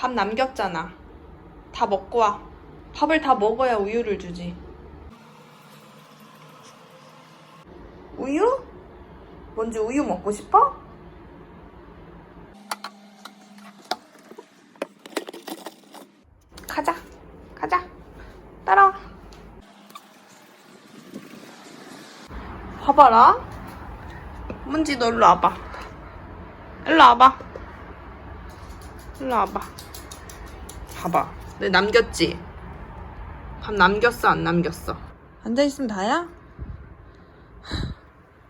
밥 남겼잖아. 다 먹고 와. 밥을 다 먹어야 우유를 주지. 우유? 뭔지 우유 먹고 싶어? 가자. 가자. 따라와. 봐봐라. 문지 너 일로 와봐. 일로 와봐. 일로 와봐. 봐봐. 내 남겼지? 밥 남겼어, 안 남겼어? 앉아있으면 다야?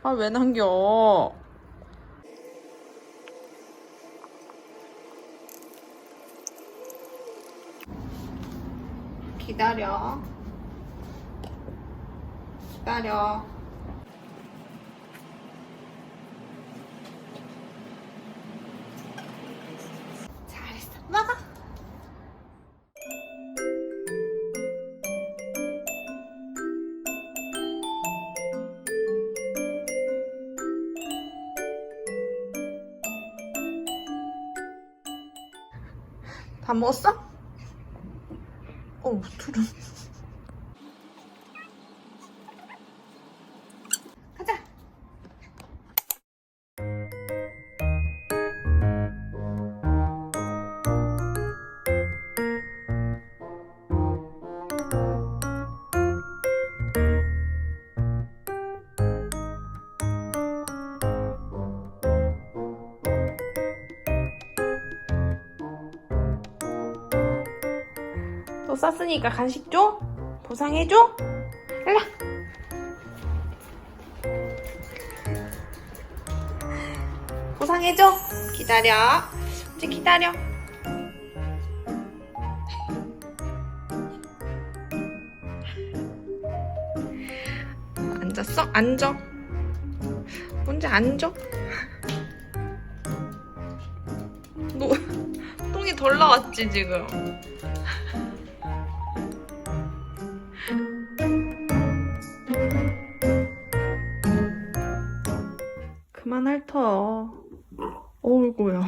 아, 왜 남겨? 기다려. 기다려. 잘했어. 먹어. 다 먹었어? 어, 두름. 또 쌌으니까 간식 줘? 보상해줘? 일라 보상해줘 기다려 이제 기다려 앉았어? 앉아 언제 앉아? 너 똥이 덜 나왔지 지금 그만 핥어. 어울고요.